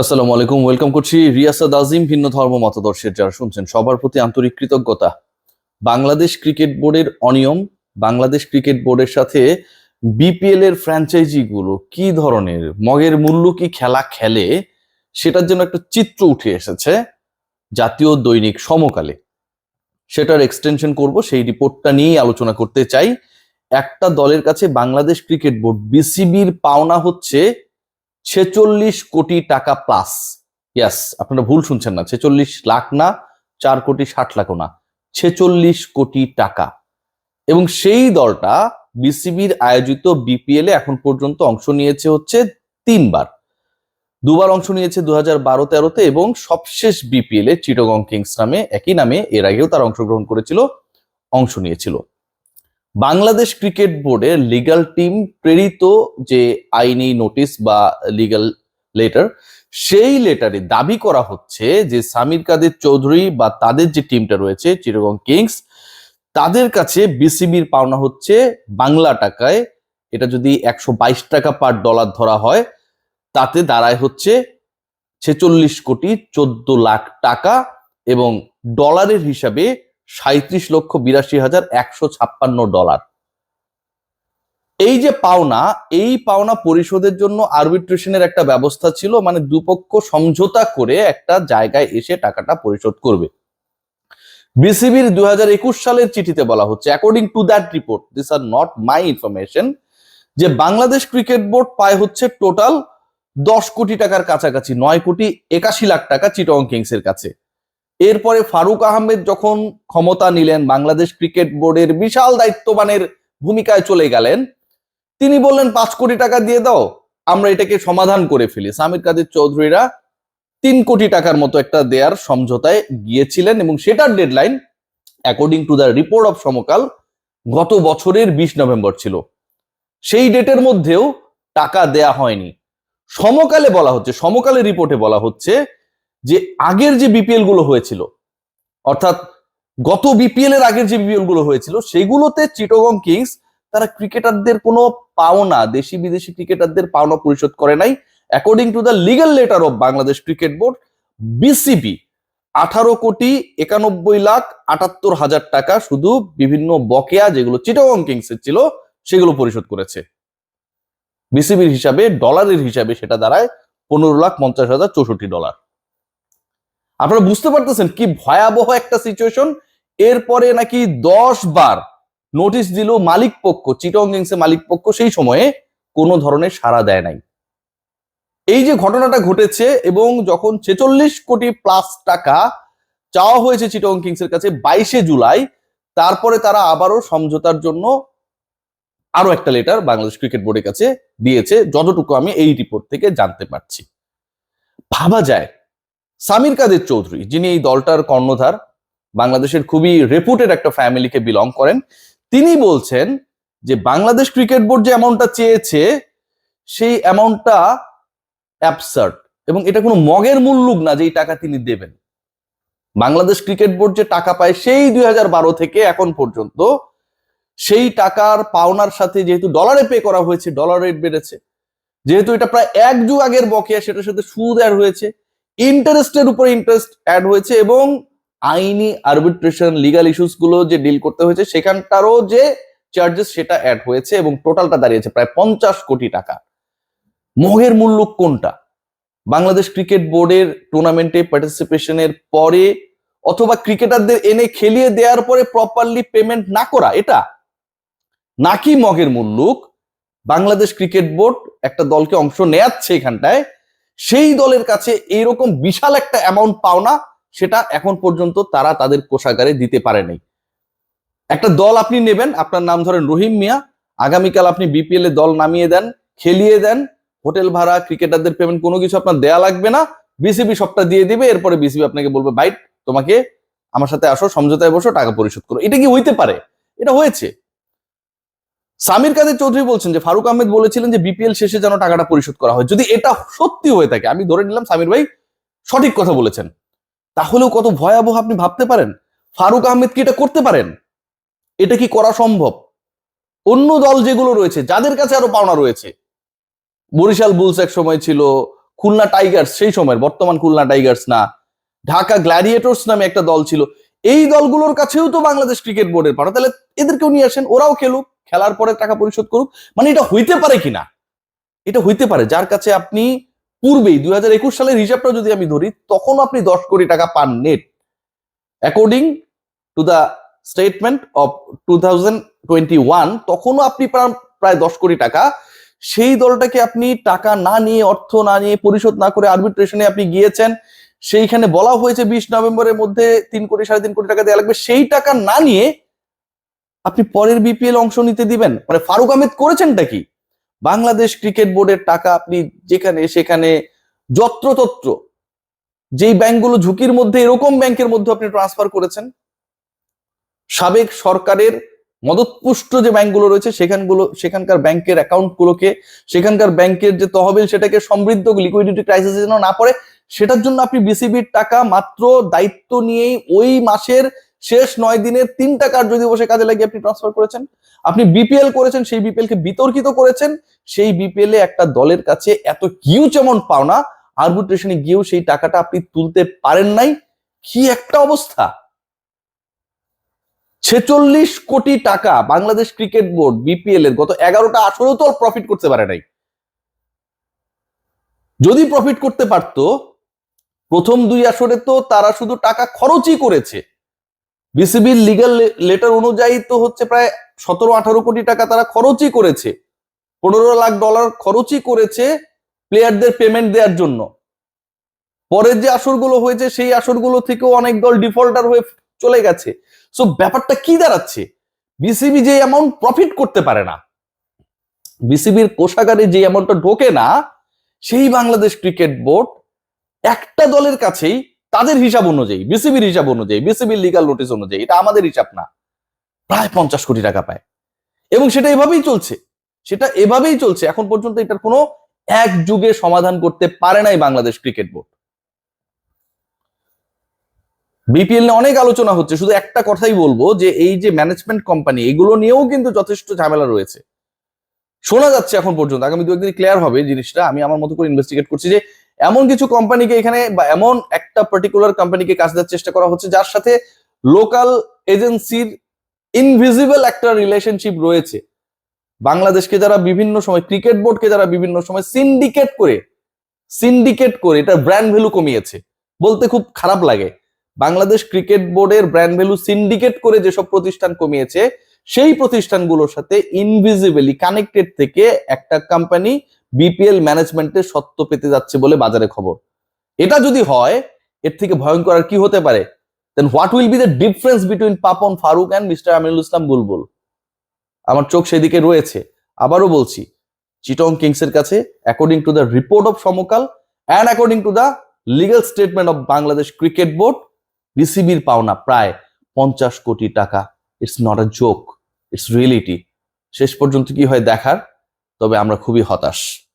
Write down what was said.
আসসালামু আলাইকুম, ওয়েলকাম করছি রিয়াসাদ আজিম, ভিন্ন ধর্ম মতাদর্শের, যারা শুনছেন সবার প্রতি আন্তরিক কৃতজ্ঞতা। বাংলাদেশ ক্রিকেট বোর্ডের অনিয়ম, বাংলাদেশ ক্রিকেট বোর্ডের সাথে বিপিএল এর ফ্র্যাঞ্চাইজি গুলো কি ধরনের, মগের মূল্য কি খেলা খেলে, সেটার জন্য একটা চিত্র উঠে এসেছে, জাতীয় দৈনিক সমকালে। সেটার এক্সটেনশন করব, সেই রিপোর্টটা নিয়েই আলোচনা করতে চাই। একটা দলের কাছে বাংলাদেশ ক্রিকেট বোর্ড বিসিবির পাওনা হচ্ছে ছেচল্লিশ কোটি টাকা প্লাস ইয়াস আপনারা ভুল শুনছেন না। ছেচল্লিশ লাখ না, চার কোটি ষাট লাখও না। ছেচল্লিশ কোটি টাকা। এবং সেই দলটা বিসিবির আয়োজিত বিপিএল এখন পর্যন্ত অংশ নিয়েছে হচ্ছে তিনবার। দুবার অংশ নিয়েছে দু হাজার বারো তেরোতে এবং সবশেষ বিপিএল এ চিটগং কিংস নামে, একই নামে এর আগেও তার অংশগ্রহণ করেছিল, অংশ নিয়েছিল। বাংলাদেশ ক্রিকেট বোর্ডের লিগাল টিম প্রেরিত যে আইনি নোটিশ বা লিগ্যাল লেটার সেই লেটারে দাবি করা হচ্ছে যে সামির কাদের চৌধুরী বা তাদের যে টিমটা রয়েছে, চিরগং কিংস, তাদের কাছে বিসিবির পাওনা হচ্ছে বাংলা টাকায়, এটা যদি একশো বাইশ টাকা পার ডলার ধরা হয়, তাতে দাঁড়ায় হচ্ছে ছেচল্লিশ কোটি চোদ্দ লাখ টাকা এবং ডলারের হিসাবে সাঁত্রিশ লক্ষ বিরাশি হাজার একশো ছাপ্পান্ন ডলার। এই যে পাওনা, এই পাওনা পরিশোধের জন্য আরবিট্রেশনের একটা ব্যবস্থা ছিল মানে দুপক্ষ সমঝোতা করে একটা জায়গায় এসে টাকাটা পরিশোধ করবে। বিসিবির দুই হাজার একুশ সালের চিঠিতে বলা হচ্ছে according to that report this are not my information যে বাংলাদেশ ক্রিকেট বোর্ড পায় হচ্ছে টোটাল দশ কোটি টাকার কাছাকাছি, নয় কোটি একাশি লাখ টাকা চিটং কিংস এর কাছে। এরপরে ফারুক আহমেদ যখন ক্ষমতা নিলেন, বাংলাদেশ ক্রিকেট বোর্ডের বিশাল দায়িত্ববানের ভূমিকায় চলে গেলেন, তিনি বললেন, পাঁচ কোটি টাকা দিয়ে দাও, আমরা এটাকে সমাধান করে ফেলি। সামির কাদের চৌধুরীরা তিন কোটি টাকার মতো একটা দেয়ার সমঝোতায় গিয়েছিলেন এবং সেটার deadline according to the report of Samakal, গত বছরের বিশ নভেম্বর ছিল। সেই ডেটের মধ্যেও টাকা দেয়া হয়নি। সমকালে বলা হচ্ছে সমকালে রিপোর্টে বলা হচ্ছে যে আগের যে বিপিএলগুলো হয়েছিল, অর্থাৎ গত বিপিএল এর আগের যে বিপিএলগুলো হয়েছিল, সেগুলোতে চিটগং কিংস তারা ক্রিকেটারদের কোনো পাওনা, দেশি বিদেশি ক্রিকেটারদের পাওনা পরিশোধ করে নাই। According to the legal letter of Bangladesh cricket board BCB আঠারো কোটি একানব্বই লাখ আটাত্তর হাজার টাকা শুধু বিভিন্ন বকেয়া যেগুলো চিটগং কিংসের ছিল, সেগুলো পরিশোধ করেছে। বিসিবির হিসাবে ডলারের হিসাবে সেটা দাঁড়ায় পনেরো লাখ পঞ্চাশ হাজার চৌষট্টি ডলার আপনারা বুঝতে পারতেছেন কি ভয়াবহ একটা সিচুয়েশন এরপরে নাকি দশ বার নোটিশ দিল মালিক পক্ষ চিটং কিংসে মালিক পক্ষ, সেই সময়ে কোনো ধরনের সাড়া দেয় নাই। এই যে ঘটনাটা ঘটেছে এবং যখন ছেচল্লিশ কোটি প্লাস টাকা চাওয়া হয়েছে চিটং কিংসের কাছে বাইশে জুলাই, তারপরে তারা আবারও সমঝোতার জন্য আরও একটা লেটার বাংলাদেশ ক্রিকেট বোর্ডের কাছে দিয়েছে, যতটুকু আমি এই রিপোর্ট থেকে জানতে পারছি। ভাবা যায় সামির কাদের চৌধুরী, যিনি এই দলটার কর্ণধার, বাংলাদেশের খুবই রেপুটেড একটা ফ্যামিলিকে বিলং করেন, তিনি বলছেন যে বাংলাদেশ ক্রিকেট বোর্ড যে অ্যামাউন্টটা চেয়েছে, সেই অ্যামাউন্টটা অ্যাবসার্ড এবং এটা কোনো মগের মূল্যুক না যে এই টাকা তিনি দেবেন। বাংলাদেশ ক্রিকেট বোর্ড যে টাকা পায় সেই দুই হাজার বারো থেকে এখন পর্যন্ত সেই টাকার পাওনার সাথে যেহেতু ডলারে পে করা হয়েছে ডলার রেট বেড়েছে, যেহেতু এটা প্রায় এক যুগ আগের বকেয়া, সেটার সাথে সুদ অ্যাড হয়েছে ইন্টারেস্টের উপরে ইন্টারেস্ট অ্যাড হয়েছে এবং আইনি আরবিট্রেশন লিগাল ইস্যুসগুলো যে ডিল করতে হয়েছে, সেখানটারও যে চার্জেস সেটা অ্যাড হয়েছে এবং টোটালটা দাঁড়িয়েছে প্রায় পঞ্চাশ কোটি টাকা। মহের মূল্য কোনটা? বাংলাদেশ ক্রিকেট বোর্ডের টুর্নামেন্টে পার্টিসিপেশনের পরে অথবা ক্রিকেটারদের এনে খেলিয়ে দেওয়ার পরে প্রপারলি পেমেন্ট না করা, এটা? নাকি মগের মুল্লুক বাংলাদেশ ক্রিকেট বোর্ড একটা দলকে অংশ নেয়াচ্ছে এখানটায় সেই দলের কাছে এইরকম বিশাল একটা অ্যামাউন্ট পাওনা, সেটা এখন পর্যন্ত তারা তাদের কোষাগারে দিতে পারে নাই। একটা দল আপনি নেবেন, আপনার নাম ধরেন রহিম মিয়া, আগামীকাল আপনি বিপিএল এ দল নামিয়ে দেন, খেলিয়ে দেন, হোটেল ভাড়া, ক্রিকেটারদের পেমেন্ট কোনো কিছু আপনার দেয়া লাগবে না বিসিবি সবটা দিয়ে দিবে, এরপরে বিসিবি আপনাকে বলবে বাইট তোমাকে আমার সাথে আসো, সমঝোতায় বসো, টাকা পরিশোধ করো। এটা কি হইতে পারে? এটা হয়েছে। সামির কাদের চৌধুরী বলছেন যে, ফারুক আহমেদ বলেছিলেন যে বিপিএল শেষে যেন টাকাটা পরিশোধ করা হয়। যদি এটা সত্যি হয়ে থাকে, আমি ধরে নিলাম সামির ভাই সঠিক কথা বলেছেন। তাহলেও কত ভয়াবহ আপনি ভাবতে পারেন? ফারুক আহমেদ কি এটা করতে পারেন? এটা কি করা সম্ভব? অন্য দল যেগুলো রয়েছে, যাদের কাছে আরও পাওনা রয়েছে, বরিশাল বুলস এক সময় ছিল, খুলনা টাইগার্স সেই সময়ের, বর্তমান খুলনা টাইগার্স না, ঢাকা গ্ল্যাডিয়েটর্স নামে একটা দল ছিল। এই দলগুলোর কাছেও তো বাংলাদেশ ক্রিকেট বোর্ডের পাঠা তাহলে এদেরকেও নিয়ে আসেন, ওরাও খেলুক। খেলার পরে টাকা পরিশোধ করুক। মানে এটা হইতে পারে কিনা? এটা হইতে পারে। যার কাছে আপনি পূর্বেই দুই হাজার একুশ সালের হিসাবটা যদি আমি ধরি, তখন আপনি দশ কোটি টাকা পান net according to the statement of two thousand twenty one তখনও আপনি প্রা- প্রায় দশ কোটি টাকা। সেই দলটাকে আপনি টাকা না নিয়ে, অর্থ না নিয়ে, পরিশোধ না করে আরবিট্রেশনে আপনি গিয়েছেন, সেইখানে বলা হয়েছে বিশ নভেম্বরের মধ্যে তিন কোটি, সাড়ে তিন কোটি টাকা দেওয়া লাগবে। সেই টাকা না নিয়ে আপনি পরের বিপিএল অংশ নিতে দিবেন? মানে ফারুক আহমেদ করেছেনটা কি? বাংলাদেশ ক্রিকেট বোর্ডের টাকা আপনি যেখানে, সেখানে যত্রতত্র যেই ব্যাংকগুলো ঝুঁকির মধ্যে, এরকম ব্যাংকের মধ্যে আপনি ট্রান্সফার করেছেন। সাবেক সরকারের মদতপুষ্ট যে ব্যাংকগুলো রয়েছে, সেখানগুলো, সেখানকার ব্যাংকের অ্যাকাউন্টগুলোকে, সেখানকার ব্যাংকের যে তহবিল, সেটাকে সমৃদ্ধ লিকুইডিটি ক্রাইসিস যেন না পড়ে, সেটার জন্য আপনি বিসিবির টাকা মাত্র দায়িত্ব নিয়েই ওই মাসের শেষ নয় দিনের তিনটা কার্য দিবসে কাজে লাগিয়ে আপনি ট্রান্সফার করেছেন, আপনি বিপিএল করেছেন, সেই বিপিএল কে বিতর্কিত করেছেন, সেই বিপিএল এ একটা দলের কাছে এত হিউজ অ্যামাউন্ট পাওনা আরবিট্রেশনে গিয়েও সেই টাকাটা আপনি তুলতে পারেন নাই, কি একটা অবস্থা? ছেচল্লিশ কোটি টাকা বাংলাদেশ ক্রিকেট বোর্ড বিপিএল এর গত এগারোটা আসরেও তো প্রফিট করতে পারে নাই। যদি প্রফিট করতে পারতো, প্রথম দুই আসরে তো তারা শুধু টাকা খরচই করেছে। বিসিবির লিগাল লেটার অনুযায়ী তো হচ্ছে প্রায় সতেরো, আঠারো কোটি টাকা তারা খরচই করেছে। পনেরো লাখ ডলার খরচই করেছে প্লেয়ারদের পেমেন্ট দেওয়ার জন্য। পরের যে আসরগুলো হয়েছে, সেই আসরগুলো থেকেও অনেক দল ডিফল্টার হয়ে চলে গেছে। সো ব্যাপারটা কি দাঁড়াচ্ছে? বিসিবি যে অ্যামাউন্ট প্রফিট করতে পারে না, বিসিবির কোষাগারে যে অ্যামাউন্টটা ঢোকে না, সেই বাংলাদেশ ক্রিকেট বোর্ড একটা দলের কাছেই তাদের হিসাব অনুযায়ী বিসিবির হিসাব অনুযায়ী বিসিবির লিগাল নোটিশ অনুযায়ী, এটা আমাদের হিসাব না। প্রায় পঞ্চাশ কোটি টাকা পায়। এবং সেটা এভাবেই চলছে। সেটা এভাবেই চলছে। এখন পর্যন্ত এটার কোনো এক যুগে সমাধান করতে পারে নাই বাংলাদেশ ক্রিকেট বোর্ড বিপিএল নিয়ে অনেক আলোচনা হচ্ছে। শুধু একটা কথাই বলব যে, এই যে ম্যানেজমেন্ট কোম্পানি এগুলো নিয়েও কিন্তু যথেষ্ট ঝামেলা রয়েছে। শোনা যাচ্ছে এখন পর্যন্ত। আগামী দু একদিন ক্লিয়ার হবে জিনিসটা। আমি আমার মতো করে ইনভেস্টিগেট করছি যে এমন কিছু কোম্পানিকে এখানে বা এমন একটা পার্টিকুলার কোম্পানিকে কাজ দেওয়ার চেষ্টা করা হচ্ছে, যার সাথে লোকাল এজেন্সির ইনভিজিবল একটা রিলেশনশিপ রয়েছে। বাংলাদেশকে যারা বিভিন্ন সময় ক্রিকেট বোর্ডকে যারা বিভিন্ন সময় সিন্ডিকেট করে সিন্ডিকেট করে এটা ব্র্যান্ড ভ্যালু কমিয়েছে। বলতে খুব খারাপ লাগে। বাংলাদেশ ক্রিকেট বোর্ডের ব্র্যান্ড ভ্যালু সিন্ডিকেট করে যেসব প্রতিষ্ঠান কমিয়েছে সেই প্রতিষ্ঠানগুলোর সাথে ইনভিজিবলি কানেক্টেড থেকে একটা কোম্পানি বিপিএল ম্যানেজমেন্টের সত্য পেতে যাচ্ছে বলে বাজারে খবর। এটা যদি হয়, এর থেকে ভয়ঙ্কর আর কি হতে পারে? Then what will be the difference between Papon Faruque and mister Aminul Islam Bulbul আমার চোখ সেদিকে রয়েছে। আবারও বলছি চিটং কিংস এর কাছে according to the report of Samakal and according to the legal statement of Bangladesh cricket board বিসিবির পাওনা প্রায় পঞ্চাশ কোটি টাকা। It's not a joke it's reality শেষ পর্যন্ত কি হয় দেখার? তবে আমরা খুবই হতাশ।